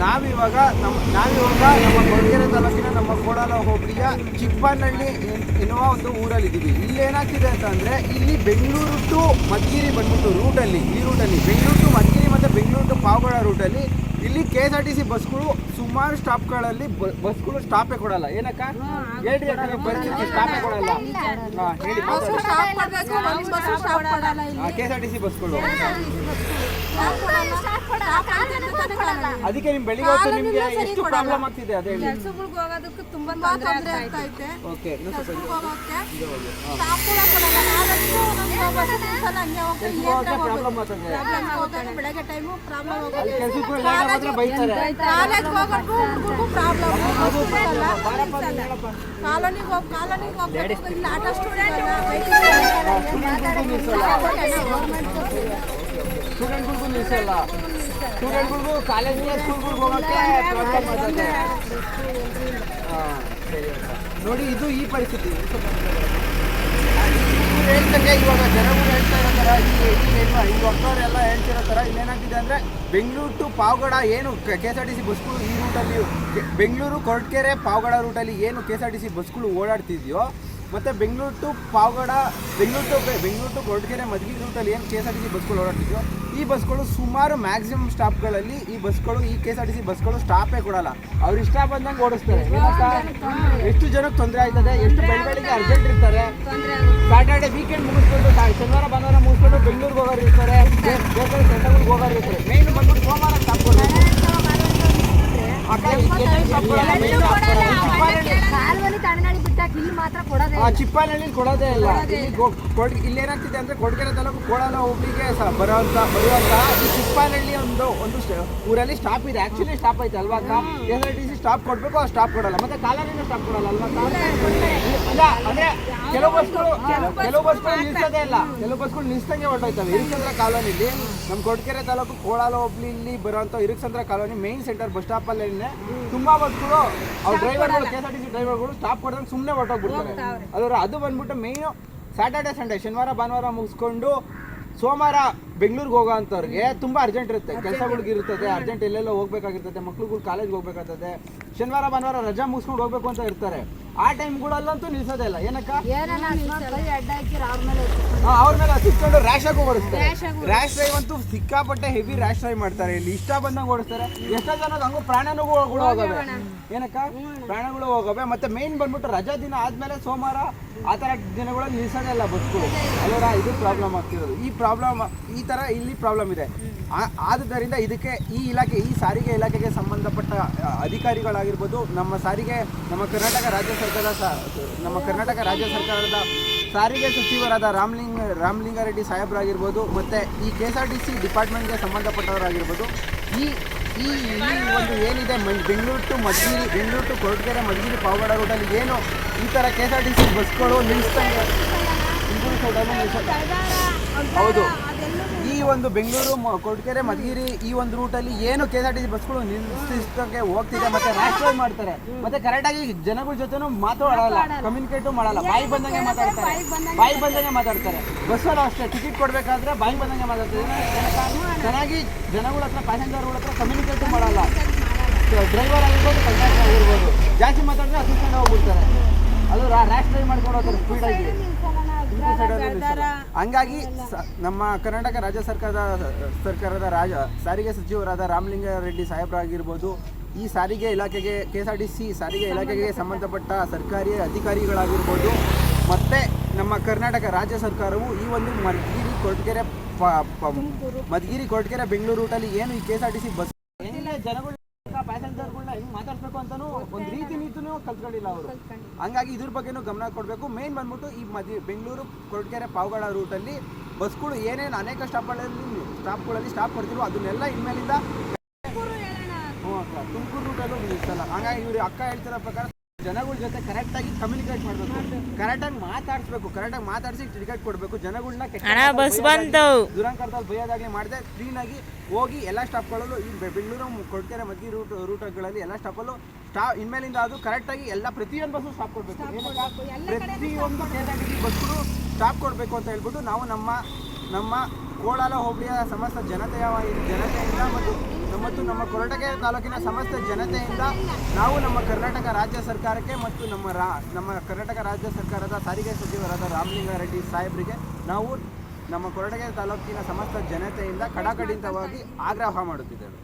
ನಾವಿವಾಗ ನಮ್ಮ ನಾವಿವಾಗ ನಮ್ಮ ಕೊಡಗೆರೆ ತಾಲೂಕಿನ ನಮ್ಮ ಕೋಡಾಲ ಹೋಬಳಿಯ ಚಿಪ್ಪನಹಳ್ಳಿ ಎನ್ನುವ ಒಂದು ಊರಲ್ಲಿದ್ದೀವಿ. ಇಲ್ಲಿ ಏನಾಗ್ತಿದೆ ಅಂತಂದರೆ ಇಲ್ಲಿ ಬೆಂಗಳೂರು ಟು ಮದ್ಗಿರಿ ಬಂದ್ಬಿಟ್ಟು ರೂಟಲ್ಲಿ ಈ ರೂಟಲ್ಲಿ ಬೆಂಗಳೂರು ಟು ಮದ್ಗಿರಿ ಮತ್ತು ಬೆಂಗಳೂರು ಟು ಪಾವಗಡ ರೂಟಲ್ಲಿ ಇಲ್ಲಿ K S R T C ಬಸ್ಗಳು ಸುಮಾರು ಸ್ಟಾಪ್ಗಳಲ್ಲಿ ಬಸ್ಗಳು ಸ್ಟಾಪೇ ಕೊಡಲ್ಲ. ಏನಕ್ಕ? ಹೇಳಿ ಯಾಕಂದ್ರೆ ಪರಿಸ್ಥಿತಿ ಸ್ಟಾಪೇ ಕೊಡಲ್ಲ. ಹಾಂ ಹೇಳಿ stop stop K S R T C ಬಸ್ಗಳು ಸ್ಟಾಪ್ ಕೊಡಲ್ಲ ಸ್ಟಾಪ್ ಅದಕ್ಕೆ ನಿಮ್ ಬೆಳಿಗ್ಗೆ ಹೊತ್ತು ನಿಮ್ಗೆ ಎಷ್ಟು ಪ್ರಾಬ್ಲಮ್ ಆಗ್ತಿದೆ ಅದೇ ಹೇಳಿ. ಹೋಗೋದಕ್ಕೆ ತುಂಬಾ ತೊಂದ್ರೆ ಆಗ್ತಾ ಐತೆ ಓಕೆ ಸ್ಟಾಪ್ ಪ್ರಾಬ್ಲಮ್ ಆಗ್ತದೆ. ಬೆಳಗ್ಗೆ ಟೈಮ್ ಪ್ರಾಬ್ಲಮ್ ಹೋಗೋದು ಬೈತಾರೆ. ಕಾಲೇಜ್ ಹೋಗೋಕ್ಕೂ ಹುಡುಗರಿಗೂ ಪ್ರಾಬ್ಲಮ್ ಬಾರಪ್ಪ ನೀನ್ ಹೇಳಪ್ಪ. ಕಾಲೋನಿಗೆ ಹೋಗಿ ಕಾಲೋನಿಗೆ ಹೋಗ್ಬೇಕು. ಇಲ್ಲ ಆಟೋ ಸ್ಟೂಡೆಂಟ್ ಸ್ಟೂಡೆಂಟ್ಗಳಿಗೂ ನಿಲ್ಸಲ್ಲ. ಸ್ಟೂಡೆಂಟ್ಗಳಿಗೂ ಕಾಲೇಜಿಗೆ ಸ್ಕೂಲ್ಗಳಿಗೆ ಹೋಗೋಕ್ಕೆ ಪ್ರಾಬ್ಲಮ್ ಆಗ್ತದೆ ಸರಿ ನೋಡಿ ಇದು ಈ ಪರಿಸ್ಥಿತಿ. ಹೇಳ್ದಂಗೆ ಇವಾಗ ಜನಗಳು ಹೇಳ್ತಾ ಇರೋ ಥರ ಈ ಏನು ಈ ಒಕ್ಕವರೆಲ್ಲ ಹೇಳ್ತಿರೋ ಥರ ಇಲ್ಲೇನಾಗ್ತಿದೆ ಅಂದರೆ ಬೆಂಗಳೂರು ಟು ಪಾವಗಡ ಏನು K S R T C ಬಸ್ಗಳು ಈ ರೂಟಲ್ಲಿ ಬೆಂಗಳೂರು, ಕೊರಟಗೆರೆ, ಪಾವಗಡ ರೂಟಲ್ಲಿ ಏನು K S R T C ಬಸ್ಗಳು ಓಡಾಡ್ತಿದೆಯೋ ಮತ್ತು Bengaluru to Pavagada, Bengaluru to Bengaluru to Koratagere Madhugiri ರೂಟಲ್ಲಿ ಏನು K S R T C ಬಸ್ಗಳು ಓಡಾಡ್ತಿದ್ಯೋ ಈ ಬಸ್ಗಳು ಸುಮಾರು ಮ್ಯಾಕ್ಸಿಮಮ್ ಸ್ಟಾಪ್ಗಳಲ್ಲಿ ಈ ಬಸ್ಗಳು, ಈ K S R T C ಬಸ್ಗಳು ಸ್ಟಾಪೇ ಕೊಡಲ್ಲ. ಅವ್ರು ಇಷ್ಟ ಬಂದಂಗೆ ಓಡಿಸ್ತಾರೆ. ಎಷ್ಟು ಜನಕ್ಕೆ ತೊಂದರೆ ಆಯ್ತದೆ? ಎಷ್ಟು ಬೆಳವಣಿಗೆ ಅರ್ಜೆಂಟ್ ಇರ್ತಾರೆ? ಸ್ಯಾಟರ್ಡೆ ವೀಕೆಂಡ್ ಮುಗಿಸ್ಕೊಂಡು ಶನಿವಾರ, ಭಾನುವಾರ ಮುಗಿಸ್ಕೊಂಡು ಬೆಂಗಳೂರಿಗೆ ಹೋಗೋರು ಇರ್ತಾರೆ. ಬೇರೆ ಸೆಂಟರ್ಗಳಿಗೆ ಹೋಗೋರು ಇರ್ತಾರೆ. ಮೇನ್ ಬಂದ್ಬಿಟ್ಟು ಸೋಮವಾರ ಸ್ಟಾಪ್ ಕೊಡಬೇಕು. ಇಲ್ಲಿ ಮಾತ್ರ ಕೊಡೋದೇ ಆ ಚಿಪ್ಪಾನಹಳ್ಳಿ ಕೊಡೋದೇ ಇಲ್ಲ. ಇಲ್ಲಿ ಗೋ- ಕೊಡ್ ಇಲ್ಲಿ ಏನಾಗ್ತಿದೆ ಅಂದ್ರೆ ಕೊಡಗೆರೆ ತಾಲೂಕು ಕೋಲಾರ ಹೋಗ್ಲಿಕ್ಕೆ ಸ- ಬರುವಂತ ಬರುವಂತ ಈ ಚಿಪ್ಪನಹಳ್ಳಿ ಒಂದು ಒಂದು ಊರಲ್ಲಿ ಸ್ಟಾಪ್ ಇದೆ. ಆಕ್ಚುಲಿ ಸ್ಟಾಪ್ ಐತೆ ಅಲ್ವಾ ಅಕ್ಕ? S R T C stop ಕೊಡ್ಬೇಕು ಆ ಸ್ಟಾಪ್ ಕೊಡಲ್ಲ. ಮತ್ತೆ ಕಾಲಾನಿನ ಸ್ಟಾಪ್ ಕೊಡಲ್ಲ ಅಲ್ವಾ ಅಕ್ಕ? ಇಲ್ಲ ಅಂದ್ರೆ ಕೆಲವು ಬಸ್ಗಳು ಕೆಲವು ಬಸ್ಗಳು ನಿಲ್ಸೋದೇ ಇಲ್ಲ. ಕೆಲವು ಬಸ್ಗಳು ನಿಲ್ಸಂಗೆ ಹೊರಟೋಯ್ತವೆ. ಕಾಲೋನಿ ಕಾಲೋನಿಲಿ ನಮ್ಮ ಕೊಡಗೆರೆ ತಾಲೂಕು ಕೋಲಾರ ಇಲ್ಲಿ ಬರುವಂತ Iruksandra colony main centre bus stop ಅಲ್ಲೇ ತುಂಬಾ ಬಸ್ಗಳು ಅವ್ರ ಡ್ರೈವರ್ಗಳು K S R T C ಡ್ರೈವರ್ಗಳು ಸ್ಟಾಪ್ ಕೊಡ್ದಂಗೆ ಸುಮ್ಮನೆ ಹೊರಟೋಗ್ಬಿಡ್ತಾರೆ ಅದರ ಅದು ಬಂದ್ಬಿಟ್ಟು ಮೇಯ್ನು ಸ್ಯಾಟರ್ಡೆ ಸಂಡೇ ಶನಿವಾರ ಭಾನುವಾರ ಮುಗಿಸ್ಕೊಂಡು ಸೋಮವಾರ ಬೆಂಗಳೂರಿಗೆ ಹೋಗೋ ಅಂಥವ್ರಿಗೆ ತುಂಬ ಅರ್ಜೆಂಟ್ ಇರುತ್ತೆ. ಕೆಲಸಗಳಿಗೆ ಇರ್ತದೆ ಅರ್ಜೆಂಟ್ ಎಲ್ಲೆಲ್ಲೋ ಹೋಗ್ಬೇಕಾಗಿರ್ತದೆ ಮಕ್ಳುಗಳು ಕಾಲೇಜ್ಗೆ ಹೋಗ್ಬೇಕಾಗ್ತದೆ. ಶನಿವಾರ ಭಾನುವಾರ ರಜಾ ಮುಗಿಸ್ಕೊಂಡು ಹೋಗ್ಬೇಕು ಅಂತ ಇರ್ತಾರೆ. ಆ ಟೈಮ್ಗಳಲ್ಲಂತೂ ನಿಲ್ಸೋದೇ ಇಲ್ಲ. ಏನಕ್ಕ? ಏನಾನ ಅಕಸ್ಮಾತ್ ಕೈ ಅಡ್ಡ ಹಾಕಿರ ಅವ್ರ ಮೇಲೆ ಆ, ಅವ್ರ ಮೇಲೆ ಹತ್ತಿಸ್ಕೊಂಡು ರ್ಯಾಶ್ ಆಗಿ ಓಡಿಸ್ತಾರೆ ರ್ಯಾಶ್ ಡ್ರೈವ್ ಅಂತೂ ಸಿಕ್ಕಾಪಟ್ಟೆ ಹೆವಿ ರ್ಯಾಶ್ ಡ್ರೈವ್ ಮಾಡ್ತಾರೆ. ಇಲ್ಲಿ ಇಷ್ಟ ಬಂದಂಗೆ ಓಡಿಸ್ತಾರೆ ಎಷ್ಟೋ ಜನ ಹಂಗೂ ಪ್ರಾಣನೂ ಕೂಡ ಹೋಗವೆ. ಏನಕ್ಕ? ಪ್ರಾಣಗಳು ಹೋಗವೆ. ಮತ್ತೆ ಮೇನ್ ಬಂದ್ಬಿಟ್ಟು ರಜಾ ದಿನ ಆದ್ಮೇಲೆ ಸೋಮವಾರ ಆ ಥರ ದಿನಗಳಲ್ಲಿ ನಿಲ್ಸೋದೇ ಇಲ್ಲ ಬಸ್ಗಳು ಅಲ್ಲರ ಇದು ಪ್ರಾಬ್ಲಮ್ ಆಗ್ತಿರೋದು. ಈ ಪ್ರಾಬ್ಲಮ್ ಈ ಥರ ಇಲ್ಲಿ ಪ್ರಾಬ್ಲಮ್ ಇದೆ. ಆದ್ದರಿಂದ ಇದಕ್ಕೆ ಈ ಇಲಾಖೆ, ಈ ಸಾರಿಗೆ ಇಲಾಖೆಗೆ ಸಂಬಂಧಪಟ್ಟ ಅಧಿಕಾರಿಗಳಾಗಿರ್ಬೋದು, ನಮ್ಮ ಸಾರಿಗೆ, ನಮ್ಮ ಕರ್ನಾಟಕ ರಾಜ್ಯ ಸರ್ಕಾರದ ನಮ್ಮ ಕರ್ನಾಟಕ ರಾಜ್ಯ ಸರ್ಕಾರದ ಸಾರಿಗೆ ಸಚಿವರಾದ ರಾಮಲಿಂಗ, ರಾಮಲಿಂಗಾರೆಡ್ಡಿ ಸಾಹೇಬ್ರಾಗಿರ್ಬೋದು, ಮತ್ತು ಈ K S R T C ಡಿಪಾರ್ಟ್ಮೆಂಟ್ಗೆ ಸಂಬಂಧಪಟ್ಟವರಾಗಿರ್ಬೋದು, ಈ ಈ ಈ ಒಂದು ಏನಿದೆ ಬೆಂಗಳೂರು ಟು ಮಧುಗಿರಿ ಬೆಂಗಳೂರು ಟು ಕೊರಟಗೆರೆ ಮಧುಗಿರಿ ಪಾವಗಡ ರೋಡಲ್ಲಿ ಏನು ಈ ಥರ K S R T C ಬಸ್ಗಳು ನಿಲ್ಸ ಹೌದು. ಒಂದು ಬೆಂಗಳೂರು ಮ- ಕೊರಟಗೆರೆ ಮಧುಗಿರಿ ಈ ಒಂದು ರೂಟಲ್ಲಿ ಏನು K S R T C ಬಸ್ಗಳು ನಿಲ್ಲಿಸೋಕೆ ಹೋಗ್ತಿದೆ ಮತ್ತೆ ಡ್ರೈವ್ ಮಾಡ್ತಾರೆ. ಮತ್ತೆ ಕರೆಕ್ಟಾಗಿ ಜನಗಳ ಜೊತೆನೂ ಮಾತಾಡಲ್ಲ ಕಮ್ಯುನಿಕೇಟು ಮಾಡಲ್ಲ. ಬಾಯಿ ಬಂದಂಗೆ ಮಾತಾಡ್ತಾರೆ. ಬಾಯಿ ಬಂದಂಗೆ ಮಾತಾಡ್ತಾರೆ. ಬಸ್ಸಲ್ಲೂ ಅಷ್ಟೇ ಟಿಕೆಟ್ ಕೊಡಬೇಕಾದ್ರೆ ಬಾಯಿ ಬಂದಂಗೆ ಮಾತಾಡ್ತಾರೆ? ಚೆನ್ನಾಗಿ ಜನಗಳ ಹತ್ರ ಪ್ಯಾಸೆಂಜರ್ಗಳ ಹತ್ರ ಕಮ್ಯುನಿಕೇಟ್ ಮಾಡಲ್ಲ. ಡ್ರೈವರ್ ಆಗಿರ್ಬೋದು ಕಂಡಕ್ಟರ್ ಆಗಿರ್ಬೋದು ಜಾಸ್ತಿ ಮಾತಾಡಿದ್ರೆ ಅಸಿಸ್ಟೆಂಟ್ ಹೋಗ್ಬಿಡ್ತಾರೆ. ಅದು ರ್ಯಾಶ್ ಡ್ರೈವ್ ಮಾಡ್ಕೊಂಡು ಹೋಗ್ತಾರೆ ಸ್ಪೀಡಾಗಿ. ಹಂಗಾಗಿ ನಮ್ಮ ಕರ್ನಾಟಕ ರಾಜ್ಯ ಸರ್ಕಾರದ ಸರ್ಕಾರದ ರಾಜ ಸಾರಿಗೆ ಸಚಿವರಾದ ರಾಮಲಿಂಗಾರೆಡ್ಡಿ ಸಾಹೇಬರಾಗಿರ್ಬೋದು ಈ ಸಾರಿಗೆ ಇಲಾಖೆಗೆ K S R T C ಸಾರಿಗೆ ಇಲಾಖೆಗೆ ಸಂಬಂಧಪಟ್ಟ ಸರ್ಕಾರಿ ಅಧಿಕಾರಿಗಳಾಗಿರ್ಬೋದು ಮತ್ತು ನಮ್ಮ ಕರ್ನಾಟಕ ರಾಜ್ಯ ಸರ್ಕಾರವು ಈ ಒಂದು ಮಧುಗಿರಿ ಕೊರಟಗೆರೆ ಮಧುಗಿರಿ ಕೊರಟಗೆರೆ ಬೆಂಗಳೂರು ರೂಟಲ್ಲಿ ಏನು ಈ K S R T C bus ಹೆಂಗೆ ಜನಗಳು ಪ್ಯಾಸೆಂಜರ್ಗಳನ್ನ ಹೆಂಗ್ ಮಾತಾಡ್ಬೇಕು ಅಂತಾನು ಒಂದ್ ರೀತಿ ನೀತಿನೂ ಕಲ್ತ್ಕೊಂಡಿಲ್ಲ ಅವರು. ಹಂಗಾಗಿ ಇದ್ರ ಬಗ್ಗೆನೂ ಗಮನ ಕೊಡಬೇಕು. ಮೇನ್ ಬಂದ್ಬಿಟ್ಟು ಈ ಮದಿ ಬೆಂಗಳೂರು ಕೊರಟಗೆರೆ ಪಾವಗಡ ರೂಟಲ್ಲಿ ಬಸ್ಗಳು ಏನೇನು ಅನೇಕ ಸ್ಟಾಪ್ಗಳಲ್ಲಿ ಸ್ಟಾಪ್ಗಳಲ್ಲಿ ಸ್ಟಾಪ್ ಕೊಡ್ತಿರೋ ಅದನ್ನೆಲ್ಲ ಇನ್ಮೇಲಿಂದ ತುಮಕೂರು ರೂಟಲ್ಲೂ ನಿಲ್ಲಿಸಲ್ಲ ಹಂಗಾಗಿ ಇವ್ರು ಅಕ್ಕ ಹೇಳ್ತಿರೋ ಪ್ರಕಾರ ಜನಗಳ ಜೊತೆ ಕರೆಕ್ಟಾಗಿ ಕಮ್ಯುನಿಕೇಟ್ ಮಾಡಬೇಕು. ಕರೆಕ್ಟಾಗಿ ಮಾತಾಡಿಸ್ಬೇಕು. ಕರೆಕ್ಟಾಗಿ ಮಾತಾಡಿಸಿ ಟಿಕೆಟ್ ಕೊಡಬೇಕು. ಜನಗಳನ್ನ ದುರಂಕರದಲ್ಲಿ ಬೈಯೋದಾಗಲಿ ಮಾಡದೆ ಕ್ಲೀನಾಗಿ ಹೋಗಿ ಎಲ್ಲ ಸ್ಟಾಪ್ಗಳಲ್ಲೂ ಈ ಬೆಂಗಳೂರು ಕೊಡ್ತಾರೆ ಮಧ್ಯೆ ರೂಟ್ ರೂಟ್ಗಳಲ್ಲಿ ಎಲ್ಲ ಸ್ಟಾಪಲ್ಲೂ ಸ್ಟಾ ಇನ್ಮೇಲಿಂದ ಅದು ಕರೆಕ್ಟಾಗಿ ಎಲ್ಲ ಪ್ರತಿಯೊಂದು ಬಸ್ಸು ಸ್ಟಾಪ್ ಕೊಡಬೇಕು. ಪ್ರತಿಯೊಂದು K S R T C ಬಸ್ಗಳು ಸ್ಟಾಪ್ ಕೊಡಬೇಕು ಅಂತ ಹೇಳ್ಬಿಟ್ಟು ನಾವು ನಮ್ಮ ನಮ್ಮ ಕೋಲಾರ ಹೋಬಳಿಯ ಸಮಸ್ತ ಜನತೆಯ ಜನತೆಯಿಂದ ಮತ್ತು ಮತ್ತು ನಮ್ಮ ಕೊರಟಗೆರೆ ತಾಲೂಕಿನ ಸಮಸ್ತ ಜನತೆಯಿಂದ ನಾವು ನಮ್ಮ ಕರ್ನಾಟಕ ರಾಜ್ಯ ಸರ್ಕಾರಕ್ಕೆ ಮತ್ತು ನಮ್ಮ ರಾ ನಮ್ಮ ಕರ್ನಾಟಕ ರಾಜ್ಯ ಸರ್ಕಾರದ ಸಾರಿಗೆ ಸಚಿವರಾದ ರಾಮಲಿಂಗಾರೆಡ್ಡಿ ಸಾಹೇಬರಿಗೆ ನಾವು ನಮ್ಮ ಕೊರಟಗೆರೆ ತಾಲೂಕಿನ ಸಮಸ್ತ ಜನತೆಯಿಂದ ಕಡಾಖಂಡಿತವಾಗಿ ಆಗ್ರಹ ಮಾಡುತ್ತಿದ್ದೇವೆ.